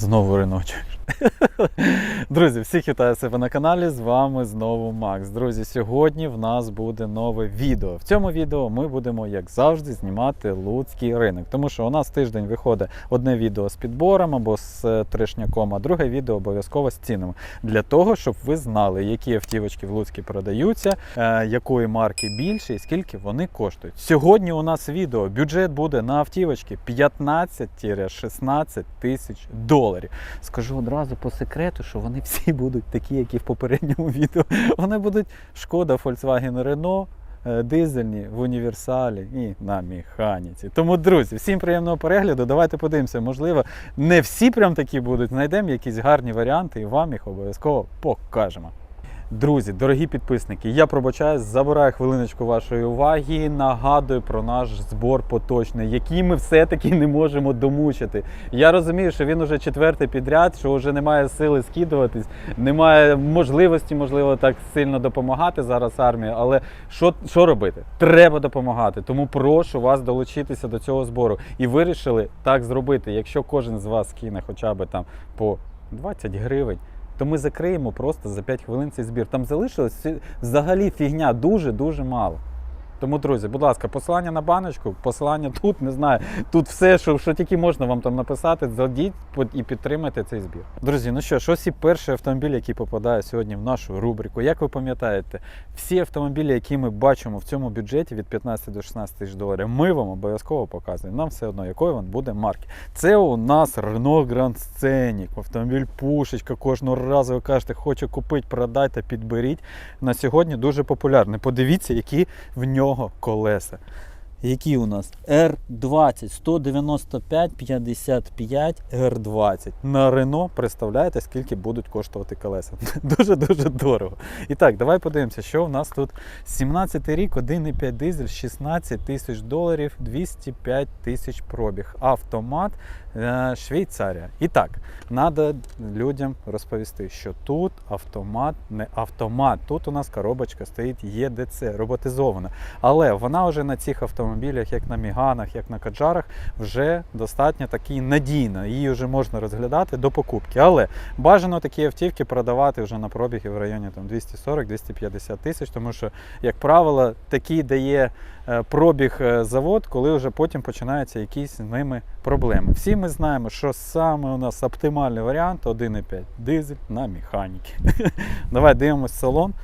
Знову риночок. Друзі, всіх вітаю себе на каналі. З вами знову Макс. Друзі, сьогодні в нас буде нове відео. В цьому відео ми будемо, як завжди, знімати луцький ринок. Тому що у нас тиждень виходить одне відео з підбором або з е, трешняком, а друге відео обов'язково з цінами. Для того, щоб ви знали, які автівочки в Луцькі продаються, е, якої марки більше і скільки вони коштують. Сьогодні у нас відео бюджет буде на автівочки 15-16 тисяч доларів. Скажу одразу по секрету, що вони всі будуть такі, як і в попередньому відео. Вони будуть шкода, Volkswagen Renault. е, Дизельні в універсалі і на механіці. Тому, друзі, всім приємного перегляду. Давайте подивимося. Можливо, не всі прям такі будуть. Знайдемо якісь гарні варіанти і вам їх обов'язково покажемо. Друзі, дорогі підписники, я пробачаюсь, забираю хвилиночку вашої уваги. Нагадую про наш збор поточний, який ми все-таки не можемо домучити. Я розумію, що він уже четвертий підряд, що вже немає сили скидуватись, немає можливості, можливо, так сильно допомагати зараз армії. Але що, що робити? Треба допомагати. Тому прошу вас долучитися до цього збору. І вирішили так зробити. Якщо кожен з вас кине хоча б там по 20 гривень то ми закриємо просто за 5 хвилин цей збір. Там залишилось взагалі фігня дуже-дуже мало. Тому, друзі, будь ласка, посилання на баночку, посилання тут, не знаю. Тут все, що, що тільки можна вам там написати, зайдіть і підтримайте цей збір. Друзі, ну що ж, ось і перший автомобіль, який попадає сьогодні в нашу рубрику. Як ви пам'ятаєте, всі автомобілі, які ми бачимо в цьому бюджеті від 15 до 16 тисяч доларів, ми вам обов'язково показуємо. Нам все одно, якої він буде марки. Це у нас Renault Grand Scenic, автомобіль пушечка. Кожного разу ви кажете, хочу купити, продайте, підберіть. На сьогодні дуже популярний. Подивіться, які в нього колеса. Які у нас R20 195 55 R20. На Renault представляєте, скільки будуть коштувати колеса. Дуже-дуже дорого. І так, давай подивимося, що у нас тут 17 рік, 1,5 дизель, 16 тисяч доларів, 205 тисяч пробіг. Автомат е, Швейцарія. І так, треба людям розповісти, що тут автомат не автомат. Тут у нас коробочка стоїть ЄДЦ, роботизована. Але вона вже на цих автомобілях, як на Міганах, як на Каджарах, вже достатньо такі надійна. Її вже можна розглядати до покупки. Але бажано такі автівки продавати вже на пробіги в районі там 240-250 тисяч, тому що, як правило, такий дає е, пробіг е, завод, коли вже потім починаються якісь з ними проблеми. Всі ми знаємо, що саме у нас оптимальний варіант 1,5 дизель на механіки. Давай дивимось салон.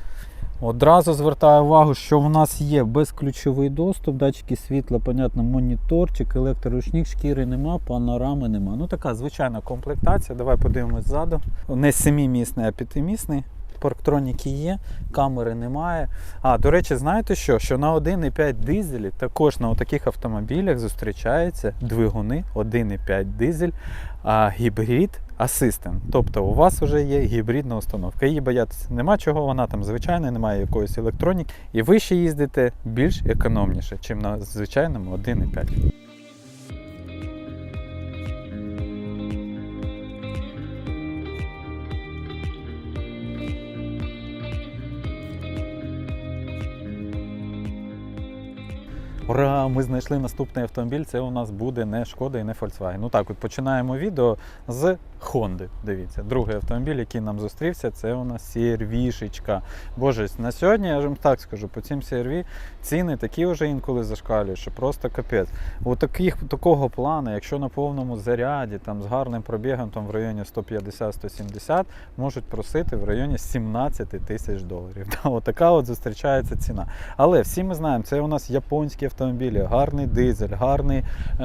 Одразу звертаю увагу, що в нас є безключовий доступ, датчики світла, понятно, моніторчик, електроручник, шкіри нема, панорами нема. Ну така звичайна комплектація. Давай подивимось ззаду. Не семимісний, а п'ятимісний. Парктроніки є, камери немає. А, до речі, знаєте що? Що на 1,5 дизелі також на таких автомобілях зустрічаються двигуни 1,5 дизель, гібрид асистент. Тобто у вас вже є гібридна установка. Її боятися нема чого, вона там звичайна, немає якоїсь електроніки. І ви ще їздите більш економніше, ніж на звичайному 1,5. Ура! Ми знайшли наступний автомобіль. Це у нас буде не Шкода і не Volkswagen. Ну так, от починаємо відео з Honda. Дивіться, другий автомобіль, який нам зустрівся, це у нас CR-шечка. Боже, на сьогодні я вам так скажу, по цим CR-V ціни такі вже інколи зашкалюють, що просто капець. У таких, такого плану, якщо на повному заряді, там з гарним пробігом там в районі 150-170, можуть просити в районі 17 тисяч доларів. Да, от зустрічається ціна. Але всі ми знаємо, це у нас японські автомобілі, гарний дизель, гарний е,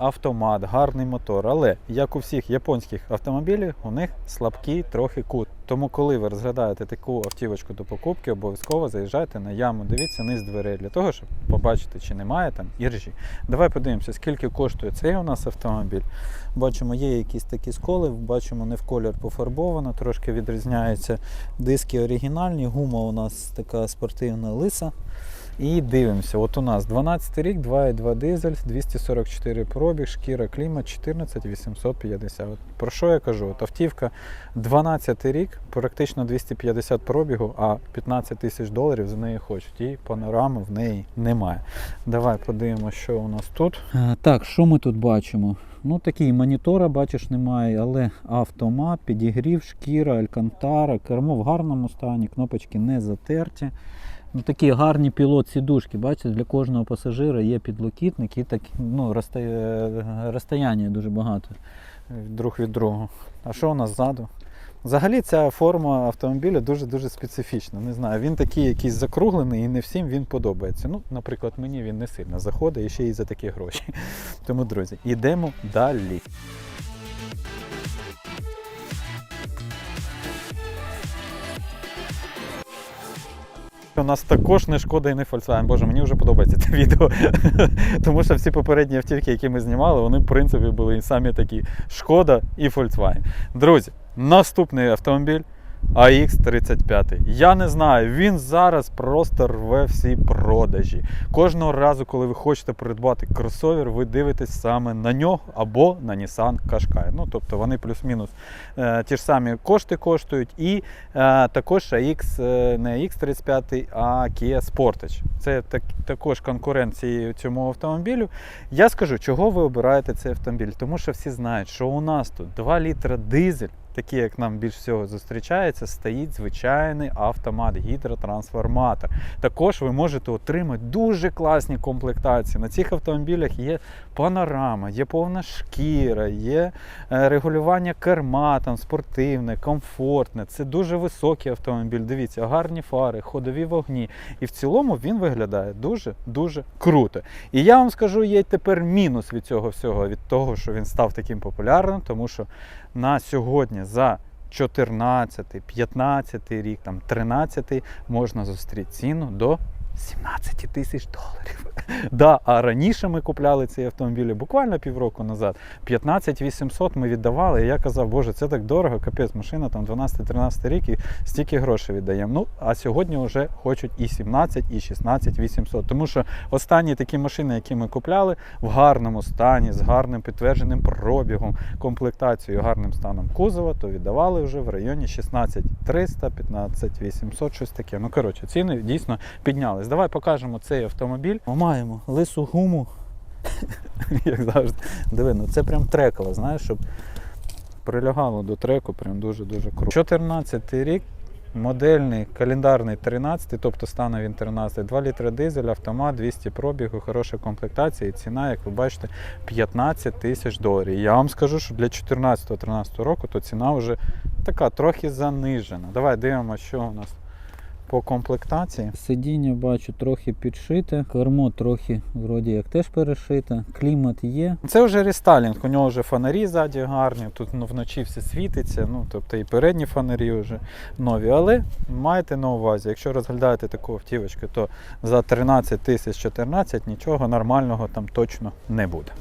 автомат, гарний мотор. Але як у всіх японських автомобілів, у них слабкий трохи кут. Тому, коли ви розглядаєте таку автівочку до покупки, обов'язково заїжджайте на яму, дивіться низ дверей для того, щоб побачити, чи немає там іржі. Давай подивимося, скільки коштує цей у нас автомобіль. Бачимо, є якісь такі сколи, бачимо, не в колір пофарбовано, трошки відрізняється. Диски оригінальні, гума у нас така спортивна лиса. І дивимося, от у нас 12 рік, 2,2 дизель, 244 пробіг, шкіра клімат 14 850. От Про що я кажу? От автівка 12 рік, практично 250 пробігу, а 15 тисяч доларів за неї хочуть. І панорами в неї немає. Давай подивимося, що у нас тут. Так, що ми тут бачимо? Ну такий монітора, бачиш, немає, але автомат, підігрів, шкіра, алькантара, кермо в гарному стані, кнопочки не затерті. Ну, такі гарні пілот сідушки, бачите, для кожного пасажира є підлокітник і так, ну, розстоя- розстояння дуже багато е, друг від другого. А що у нас ззаду? Взагалі ця форма автомобіля дуже-дуже специфічна. Не знаю, він такий якийсь закруглений і не всім він подобається. Ну, наприклад, мені він не сильно заходить і ще й за такі гроші. Тому, друзі, йдемо далі. У нас також не шкода і не Volkswagen. Боже, мені вже подобається це відео. Тому що всі попередні автівки, які ми знімали, вони в принципі були самі такі шкода і Volkswagen. Друзі, наступний автомобіль. AX35. Я не знаю, він зараз просто рве всі продажі. Кожного разу, коли ви хочете придбати кросовер, ви дивитесь саме на нього або на Nissan Qashqai. Ну, тобто вони плюс-мінус е, ті ж самі кошти коштують. І е, також AX, е, не AX35, а Kia Sportage. Це так, також конкуренції цьому автомобілю. Я скажу, чого ви обираєте цей автомобіль? Тому що всі знають, що у нас тут 2 літра дизель такі, як нам більш всього зустрічається, стоїть звичайний автомат, гідротрансформатор. Також ви можете отримати дуже класні комплектації. На цих автомобілях є панорама, є повна шкіра, є е, регулювання керма, там спортивне, комфортне. Це дуже високий автомобіль. Дивіться, гарні фари, ходові вогні. І в цілому він виглядає дуже-дуже круто. І я вам скажу, є тепер мінус від цього всього, від того, що він став таким популярним, тому що на сьогодні за 14, 15 рік, там 13 можна зустріти ціну до 17 тисяч доларів. Да, а раніше ми купляли ці автомобілі буквально півроку назад. 15 800 ми віддавали. І я казав, боже, це так дорого, капець, машина там 12-13 рік і стільки грошей віддаємо. Ну, а сьогодні вже хочуть і 17, і 16 800. Тому що останні такі машини, які ми купляли, в гарному стані, з гарним підтвердженим пробігом, комплектацією, гарним станом кузова, то віддавали вже в районі 16 300, 15 800, щось таке. Ну, коротше, ціни дійсно піднялись. Давай покажемо цей автомобіль. Ми маємо лису гуму. Як завжди. Диви, ну це прям трекало, знаєш, щоб прилягало до треку, прям дуже-дуже круто. 14 рік, модельний, календарний 13, тобто стане він 13, 2 літри дизель, автомат, 200 пробігу, хороша комплектація і ціна, як ви бачите, 15 тисяч доларів. Я вам скажу, що для 14-13 року то ціна вже така трохи занижена. Давай дивимося, що у нас по комплектації. Сидіння бачу трохи підшите, кермо трохи вроді як теж перешите, клімат є. Це вже рестайлінг, у нього вже фонарі ззаді гарні, тут ну, вночі все світиться, ну тобто і передні фонарі вже нові. Але майте на увазі, якщо розглядаєте таку автівочку, то за 13 тисяч 14 нічого нормального там точно не буде.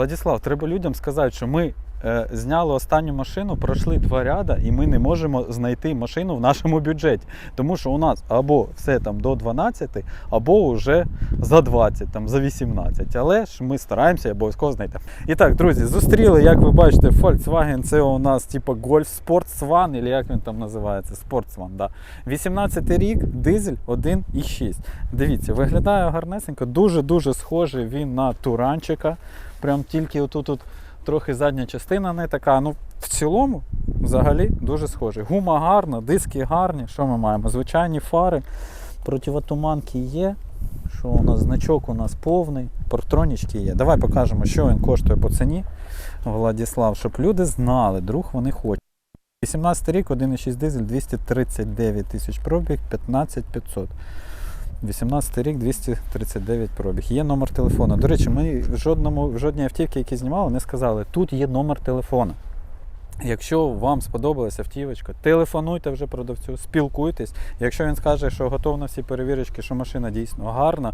Владислав, треба людям сказати, що ми е, зняли останню машину, пройшли два ряда, і ми не можемо знайти машину в нашому бюджеті. Тому що у нас або все там до 12, або вже за 20, там за 18. Але ж ми стараємося обов'язково знайти. І так, друзі, зустріли, як ви бачите, Volkswagen. Це у нас типу Golf Sports One, або як він там називається? Sports One, да. 18 рік, дизель 1,6. Дивіться, виглядає гарнесенько, дуже-дуже схожий він на Туранчика. Прям тільки отут от трохи задня частина не така. Ну, в цілому, взагалі, дуже схожий. Гума гарна, диски гарні. Що ми маємо? Звичайні фари, противотуманки є. Що у нас значок у нас повний, партронічки є. Давай покажемо, що він коштує по ціні, Владислав, щоб люди знали, друг вони хочуть. 18 рік, 1,6 дизель, 239 тисяч пробіг, 15 500. 18 рік 239 пробіг. Є номер телефону. До речі, ми в жодному в жодній автівці, які знімали, не сказали, тут є номер телефону. Якщо вам сподобалася автівочка, телефонуйте вже продавцю, спілкуйтесь. Якщо він скаже, що готов на всі перевірочки, що машина дійсно гарна,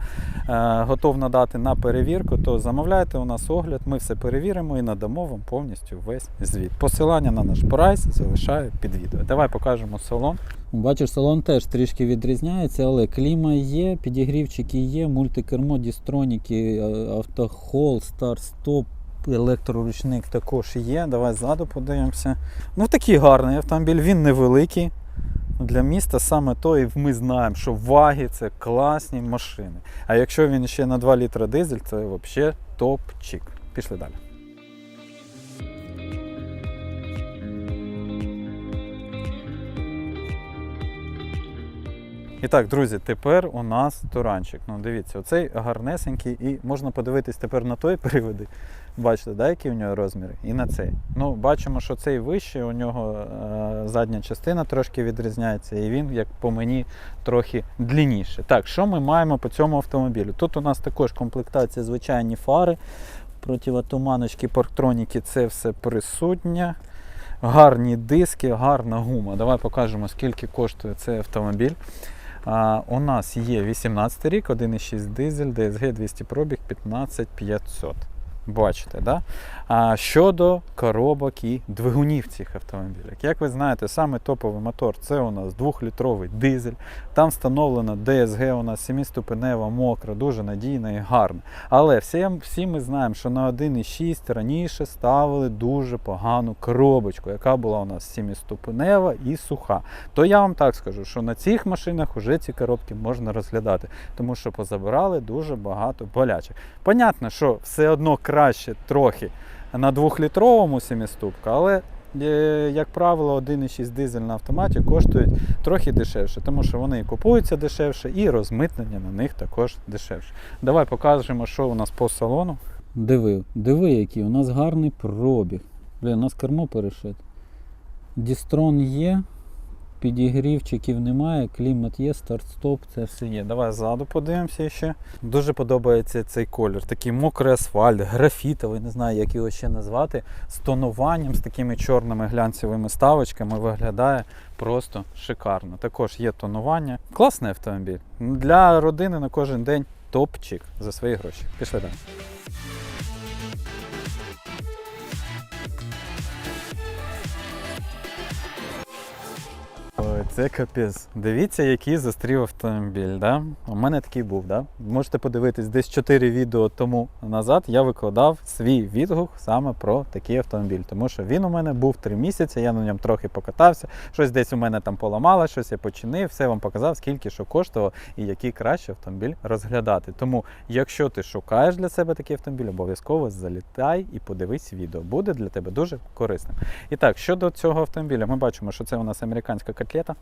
е, готов надати на перевірку, то замовляйте у нас огляд, ми все перевіримо і надамо вам повністю весь звіт. Посилання на наш прайс залишаю під відео. Давай покажемо салон. Бачиш, салон теж трішки відрізняється, але кліма є, підігрівчики є, мультикермо, дістроніки, е, автохол, старт-стоп, електроручник також є. Давай ззаду подивимося. Ну такий гарний автомобіль, він невеликий. Ну, Для міста саме то, і ми знаємо, що ваги це класні машини. А якщо він ще на 2 літра дизель, це взагалі топчик. Пішли далі. І так, друзі, тепер у нас туранчик. Ну, дивіться, оцей гарнесенький, і можна подивитись тепер на той приводи. Бачите, да, які у нього розміри? І на цей. Ну, бачимо, що цей вищий, у нього е, задня частина трошки відрізняється, і він, як по мені, трохи длинніше. Так, що ми маємо по цьому автомобілю? Тут у нас також комплектація звичайні фари, противотуманочки, парктроніки, це все присутнє. Гарні диски, гарна гума. Давай покажемо, скільки коштує цей автомобіль. А, у нас є 18 рік, 1,6 дизель, DSG 200 пробіг, 15500. Бачите, да? А щодо коробок і двигунів цих автомобілів. Як ви знаєте, саме топовий мотор це у нас 2-літровий дизель. Там встановлена DSG у нас 7-ступенева, мокра, дуже надійна і гарна. Але всі, всі ми знаємо, що на 1,6 раніше ставили дуже погану коробочку, яка була у нас 7-ступенева і суха. То я вам так скажу, що на цих машинах вже ці коробки можна розглядати, тому що позабирали дуже багато болячок. Понятно, що все одно краще трохи на 2-літровому 7-ступка, але е, як правило, 1,6 дизель на автоматі коштують трохи дешевше, тому що вони і купуються дешевше, і розмитнення на них також дешевше. Давай покажемо, що у нас по салону. Диви, диви, який у нас гарний пробіг. Блін, у нас кермо перешит. Дістрон є, підігрівчиків немає, клімат є, старт-стоп, це все є. Давай ззаду подивимося ще. Дуже подобається цей колір. Такий мокрий асфальт, графітовий, не знаю, як його ще назвати. З тонуванням, з такими чорними глянцевими ставочками виглядає просто шикарно. Також є тонування. Класний автомобіль. Для родини на кожен день топчик за свої гроші. Пішли далі. Це капець. Дивіться, який застрів автомобіль. Да? У мене такий був. Да? Можете подивитись, десь 4 відео тому назад я викладав свій відгук саме про такий автомобіль. Тому що він у мене був 3 місяці, я на ньому трохи покатався, щось десь у мене там поламало, щось я починив, все вам показав, скільки що коштував і який краще автомобіль розглядати. Тому, якщо ти шукаєш для себе такий автомобіль, обов'язково залітай і подивись відео. Буде для тебе дуже корисним. І так, щодо цього автомобіля, ми бачимо, що це у нас американська jaqueta.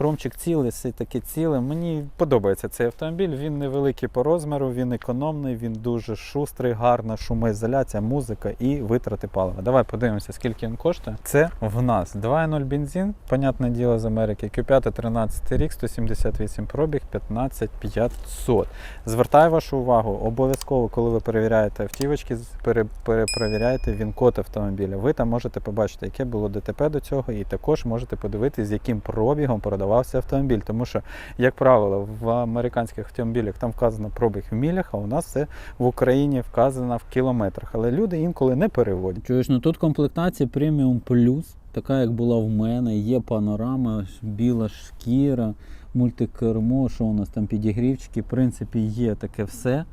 Хромчик цілий, все таке ціле. Мені подобається цей автомобіль. Він невеликий по розміру, він економний, він дуже шустрий, гарна шумоізоляція, музика і витрати палива. Давай подивимося, скільки він коштує. Це в нас 2.0 бензин, понятне діло з Америки. Q5 13 рік, 178 пробіг, 15500. Звертаю вашу увагу, обов'язково, коли ви перевіряєте автівочки, пере, перепровіряєте він-код автомобіля. Ви там можете побачити, яке було ДТП до цього, і також можете подивитися, з яким пробігом продавався автомобіль. Тому що, як правило, в американських автомобілях там вказано пробіг в мілях, а у нас це в Україні вказано в кілометрах. Але люди інколи не переводять. Чуєш, ну тут комплектація преміум плюс, така як була в мене, є панорама, біла шкіра, мультикермо, що у нас там підігрівчики. В принципі, є таке все.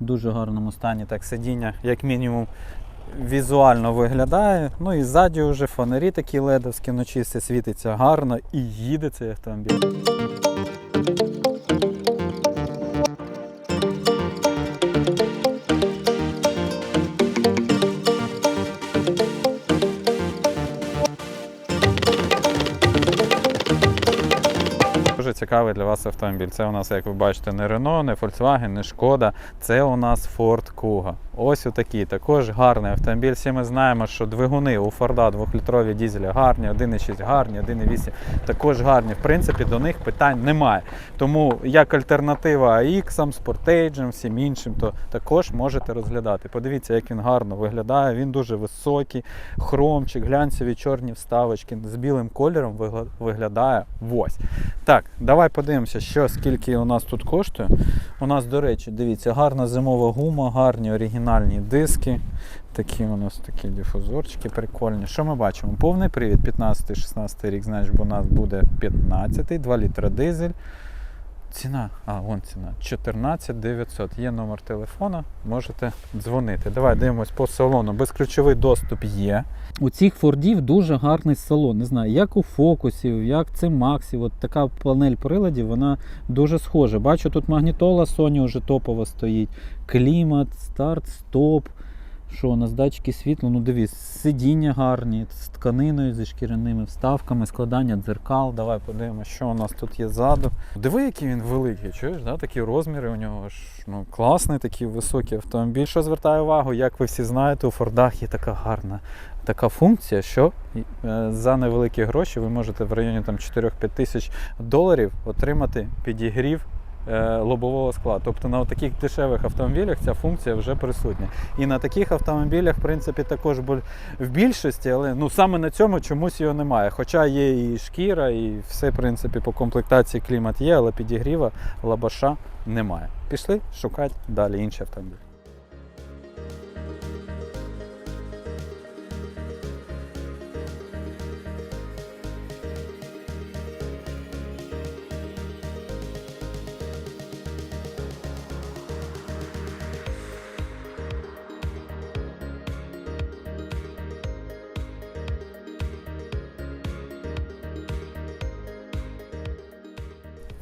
В дуже гарному стані так сидіння, як мінімум, візуально виглядає. Ну і ззаді вже фонарі такі ледовські, вночі все світиться гарно і їде цей автомобіль. Дуже цікавий для вас автомобіль. Це у нас, як ви бачите, не Renault, не Volkswagen, не Шкода. Це у нас Ford Kuga. Ось отакий. Також гарний автомобіль. Всі ми знаємо, що двигуни у Форда 2-літрові дізелі гарні, 1,6 гарні, 1,8 також гарні. В принципі, до них питань немає. Тому як альтернатива AX, Sportage, всім іншим, то також можете розглядати. Подивіться, як він гарно виглядає. Він дуже високий, хромчик, глянцеві чорні вставочки з білим кольором виглядає ось. Так, давай подивимося, що скільки у нас тут коштує. У нас, до речі, дивіться, гарна зимова гума, гарні оригінальні диски. Такі у нас такі дифузорчики прикольні. Що ми бачимо? Повний привід 15-16 рік, значить, бо у нас буде 15, 2 літра дизель. Ціна, а, вон ціна. 14 900. Є номер телефона, можете дзвонити. Давай дивимось по салону. Безключовий доступ є. У цих фордів дуже гарний салон. Не знаю, як у фокусів, як це Максів. От така панель приладів, вона дуже схожа. Бачу, тут магнітола Sony вже топова стоїть. Клімат, старт, стоп. Що, у нас датчики світла, ну дивись, сидіння гарні, з тканиною, зі шкіряними вставками, складання дзеркал. Давай подивимося, що у нас тут є ззаду. Диви, який він великий, чуєш, да? такі розміри у нього ж ну, класний, такий високий автомобіль. Що звертаю увагу, як ви всі знаєте, у Фордах є така гарна така функція, що е, за невеликі гроші ви можете в районі там 4-5 тисяч доларів отримати підігрів лобового скла. Тобто на таких дешевих автомобілях ця функція вже присутня. І на таких автомобілях, в принципі, також в більшості, але ну саме на цьому чомусь його немає. Хоча є і шкіра, і все, в принципі, по комплектації клімат є, але підігріва лабаша немає. Пішли шукати далі інші автомобілі.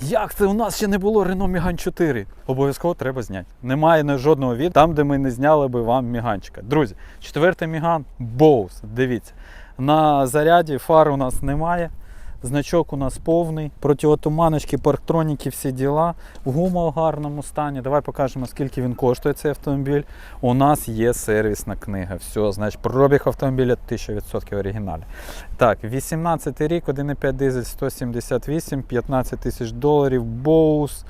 Як це у нас ще не було Renault Megane 4? Обов'язково треба зняти. Немає жодного від там, де ми не зняли би вам міганчика. Друзі, четвертий міган Bose. Дивіться. На заряді фар у нас немає. Значок у нас повний, противотуманочки, парктроніки, всі діла. Гума в гарному стані. Давай покажемо, скільки він коштує цей автомобіль. У нас є сервісна книга. Все, значить, пробіг автомобіля 1000% оригіналі. Так, 18 рік, 1,5 дизель 178, 15 тисяч доларів, Bose,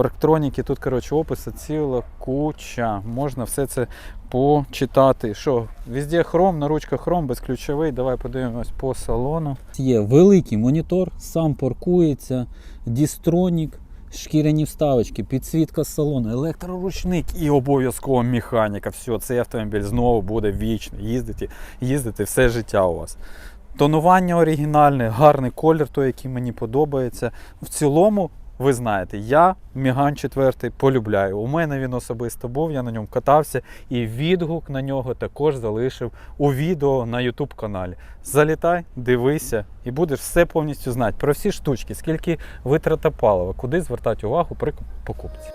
парктроніки. Тут, коротше, описи ціла куча. Можна все це почитати. Що, везде хром, на ручках хром, безключовий. Давай подивимось по салону. Є великий монітор, сам паркується, дістронік. Шкіряні вставочки, підсвітка салону, електроручник і обов'язково механіка. Все, цей автомобіль знову буде вічно їздити, їздити все життя у вас. Тонування оригінальне, гарний колір, той, який мені подобається. В цілому, ви знаєте, я Міган 4 полюбляю. У мене він особисто був, я на ньому катався, і відгук на нього також залишив у відео на YouTube каналі. Залітай, дивися, і будеш все повністю знати про всі штучки, скільки витрата палива, куди звертати увагу при покупці.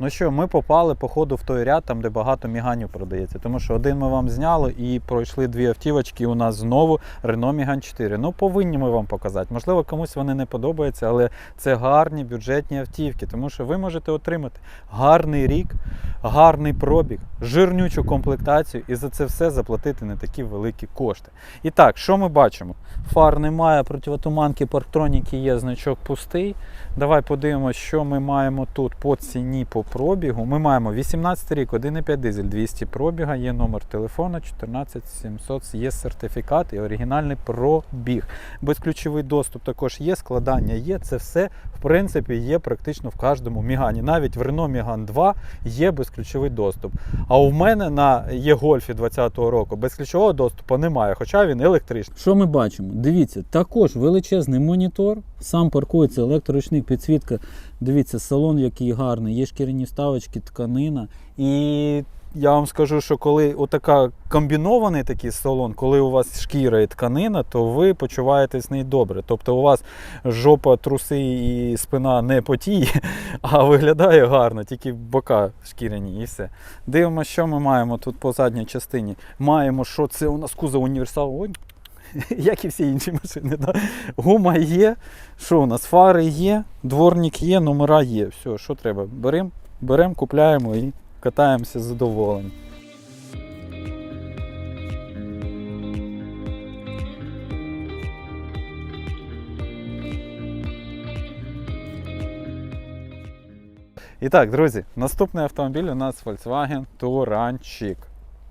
Ну що, ми попали, походу, в той ряд, там, де багато міганів продається. Тому що один ми вам зняли і пройшли дві автівочки. У нас знову Renault Megane 4. Ну, повинні ми вам показати. Можливо, комусь вони не подобаються, але це гарні бюджетні автівки, тому що ви можете отримати гарний рік, гарний пробіг, жирнючу комплектацію і за це все заплатити не такі великі кошти. І так, що ми бачимо? Фар немає, противотуманки, парктроніки є, значок пустий. Давай подивимося, що ми маємо тут по ціні, по пробігу. Ми маємо 18 рік, 1,5 дизель, 200 пробіга, є номер телефону, 14700, є сертифікат і оригінальний пробіг. Безключовий доступ також є, складання є. Це все, в принципі, є практично в кожному Мігані. Навіть в Renault Megane 2 є безключовий доступ. А у мене на є-гольфі 20-го року безключового доступу немає, хоча він електричний. Що ми бачимо? Дивіться, також величезний монітор, сам паркується електроручник, підсвітка. Дивіться, салон який гарний, є шкіряні вставочки, тканина. І я вам скажу, що коли отака комбінований такий салон, коли у вас шкіра і тканина, то ви почуваєтесь не добре. Тобто у вас жопа, труси і спина не потіє, а виглядає гарно, тільки бока шкіряні і все. Дивимося, що ми маємо тут по задній частині. Маємо, що це у нас кузов універсал. Як і всі інші машини. Да? Гума є, що у нас? Фари є, дворник є, номера є. Все, що треба? Беремо, берем, купляємо і катаємося задоволені. І так, друзі, наступний автомобіль у нас Volkswagen Touranчик.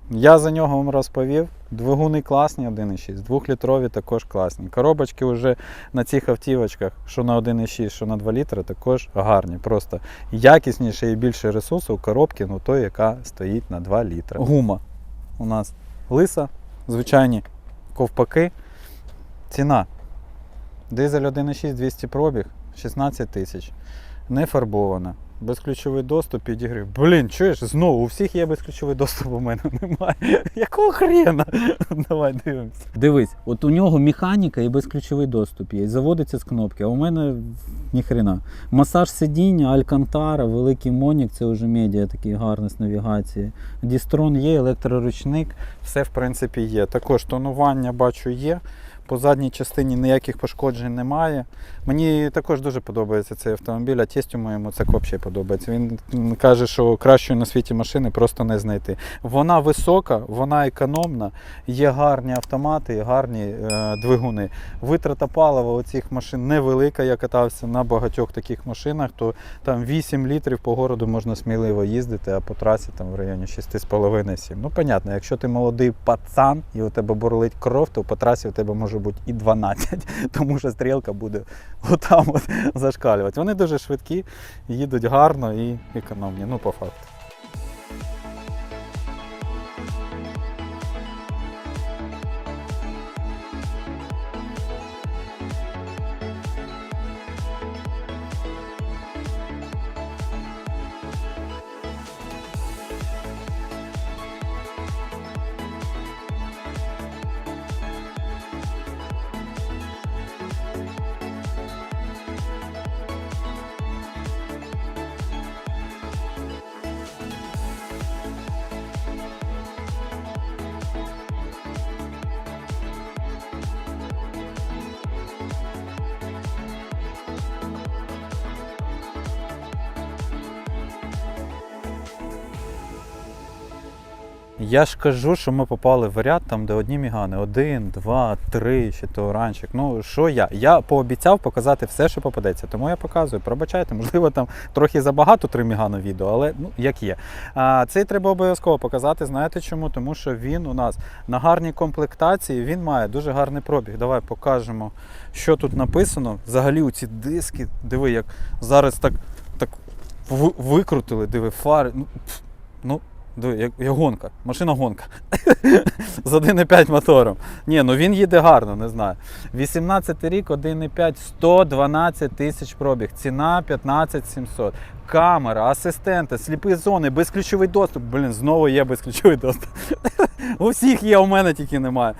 Я за нього вам розповів. Двигуни класні 1,6, двохлітрові також класні. Коробочки вже на цих автівочках, що на 1,6, що на 2 літри, також гарні. Просто якісніше і більше ресурсу у коробки, ну той, яка стоїть на 2 літри. Гума у нас лиса, звичайні ковпаки. Ціна. Дизель 1,6 200 пробіг, 16 тисяч. Не фарбована. Безключовий доступ підігрів. Блін, чуєш, знову у всіх є безключовий доступ, у мене немає. Якого хрена? Давай дивимося. Дивись, от у нього механіка і безключовий доступ є. Заводиться з кнопки, а у мене ніхрена. Масаж сидіння, Алькантара, великий Монік, це вже медіа такий гарний з навігації. Дістрон є, електроручник. Все, в принципі, є. Також тонування бачу є. По задній частині ніяких пошкоджень немає. Мені також дуже подобається цей автомобіль, а тестю моєму це взагалі подобається. Він каже, що кращої на світі машини просто не знайти. Вона висока, вона економна, є гарні автомати, гарні е, двигуни. Витрата палива у цих машин невелика. Я катався на багатьох таких машинах, то там 8 літрів по городу можна сміливо їздити, а по трасі там в районі 6,5-7. Ну, понятно, якщо ти молодий пацан і у тебе бурлить кров, то по трасі у тебе може бути і 12, тому що стрілка буде отам от зашкалювати. Вони дуже швидкі, їдуть гарно і економні. Ну, по факту. Я ж кажу, що ми попали в ряд там, де одні мігани. Один, два, три, ще то ранчик. Ну що я? Я пообіцяв показати все, що попадеться. Тому я показую. Пробачайте, можливо, там трохи забагато три мігани відео, але ну як є. А, цей треба обов'язково показати. Знаєте чому? Тому що він у нас на гарній комплектації, він має дуже гарний пробіг. Давай покажемо, що тут написано. Взагалі у ці диски, диви, як зараз так, так викрутили, диви, фари. Ну, ну як, як гонка, машина гонка. З 1,5 мотором. Ні, ну він їде гарно, не знаю. 18 рік, 1,5, 112 тисяч пробіг. Ціна 15 700. Камера, асистенти, сліпі зони, безключовий доступ. Блін, знову є безключовий доступ. У всіх є, у мене тільки немає.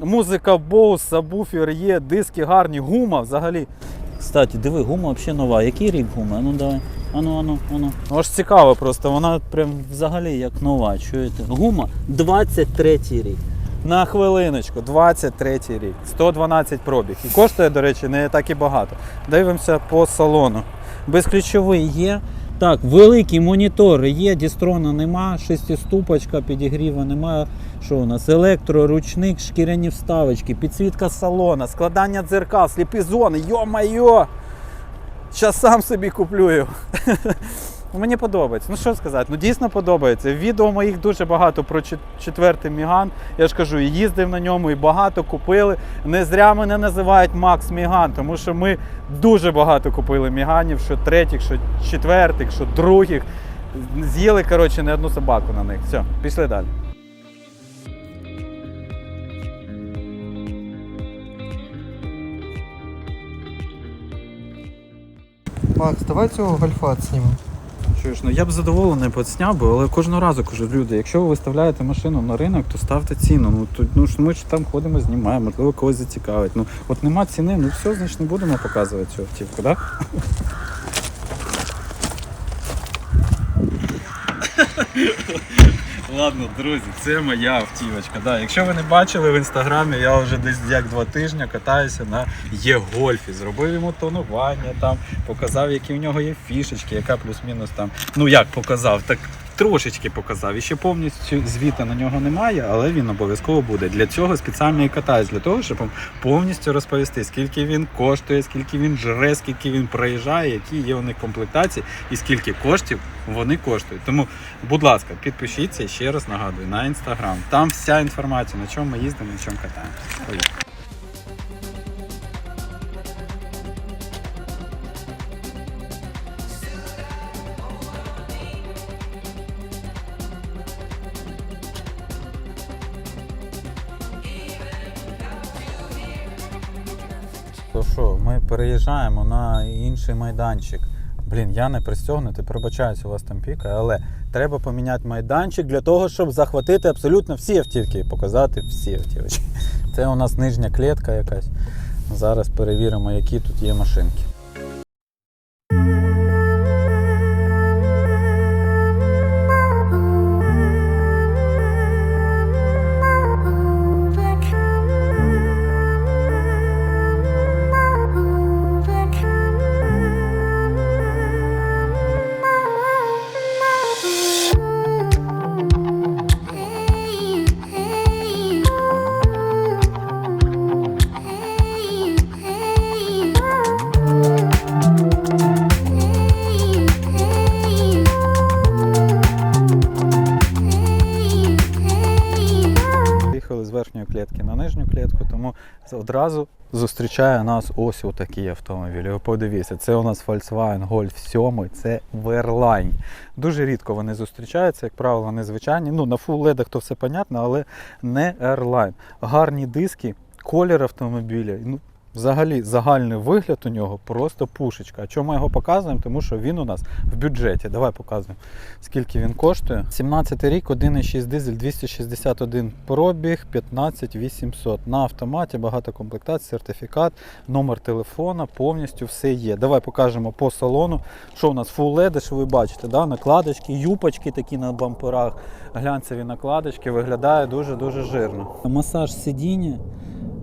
Музика, боус, сабвуфер є, диски гарні, гума взагалі. Кстати, диви, гума взагалі нова. Який рік гума? Ну давай. Ану, ану, ану. Ну аж цікаво просто, вона прям Взагалі як нова, чуєте? Гума 23 рік. На хвилиночку, 23 рік, 112 пробіг. І коштує, до речі, не так і багато. Дивимося по салону. Безключовий є. Так, великі монітори є, дістрона нема, шестиступочка, підігріва немає. Що у нас? Електроручник, шкіряні вставочки, Підсвітка салона, складання дзеркал, сліпі зони, йо-майо! Щас сам собі куплю його. Ну, Мені подобається. Ну що сказати, ну дійсно подобається. Відео моїх дуже багато про четвертий Міган. Я ж кажу, і їздив на ньому, і багато купили. Не зря мене називають Макс Міган, тому що ми дуже багато купили Міганів, що третіх, що четвертих, що других. З'їли, коротше, не одну собаку на них. Все, пішли далі. Макс, давай цього гольфа знімемо. Чуєш, ну я б задоволений підсняв би, але кожного разу кажу, люди, якщо ви виставляєте машину на ринок, то ставте ціну. Ну то ну ми ж там ходимо, знімаємо, можливо, когось зацікавить. Ну от нема ціни, ну все, значить не будемо показувати цю автівку, так? Ладно, друзі, це моя автівочка. Да, якщо ви не бачили в інстаграмі, я вже десь як два тижні катаюся на Є-гольфі. Зробив йому тонування, там показав, які в нього є фішечки, яка плюс-мінус там. Ну як показав, так трошечки показав. І ще повністю звіта на нього немає, але він обов'язково буде. Для цього спеціально і катаюсь, для того, щоб вам повністю розповісти, скільки він коштує, скільки він жре, скільки він проїжджає, які є у них комплектації і скільки коштів вони коштують. Тому, будь ласка, підпишіться ще раз нагадую на інстаграм. Там вся інформація, на чому ми їздимо, на чому катаємося. Ми переїжджаємо на інший майданчик. Блін, я не пристегнутий, пробачаюсь, у вас там пікає, але треба поміняти майданчик для того, щоб захватити абсолютно всі автівки і показати всі автівки. Це у нас нижня клітка якась. Зараз перевіримо, які тут є машинки. Одразу зустрічає нас ось у такі автомобіль. Ви Подивіться, це у нас Volkswagen Golf 7, це Verline. Дуже рідко вони зустрічаються, як правило, незвичайні. Ну, на фул ледах то все понятно, але не Airline. Гарні диски, колір автомобіля. Ну, Взагалі, загальний вигляд у нього просто пушечка. А чому ми його показуємо? Тому що він у нас в бюджеті. Давай показуємо, скільки він коштує. 17 рік, 1,6 дизель, 261 пробіг, 15 800. На автоматі, багато комплектацій, сертифікат, номер телефона, повністю все є. Давай покажемо по салону, що у нас Full LED, що ви бачите, да? накладочки, юпочки такі на бамперах, глянцеві накладочки, виглядає дуже-дуже жирно. Масаж сидіння,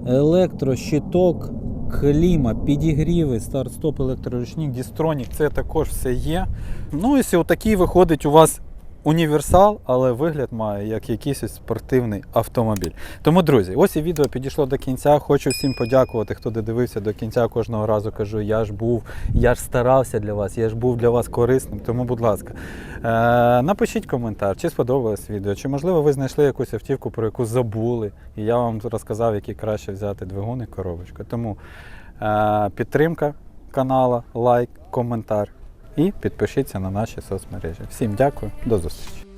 електрощиток, кліма, підігріви, старт-стоп, електроручник, дістронік, це також все є. Ну, і отакий виходить у вас універсал, але вигляд має як якийсь спортивний автомобіль. Тому, друзі, ось і відео підійшло до кінця. Хочу всім подякувати, хто додивився до кінця. Кожного разу кажу, я ж був, я ж старався для вас, я ж був для вас корисним. Тому, будь ласка, е- напишіть коментар, чи сподобалось відео, чи можливо ви знайшли якусь автівку, про яку забули, і я вам розказав, які краще взяти двигун і коробочку. Тому е- підтримка канала, лайк, коментар і підпишіться на наші соцмережі. Всім дякую, до зустрічі.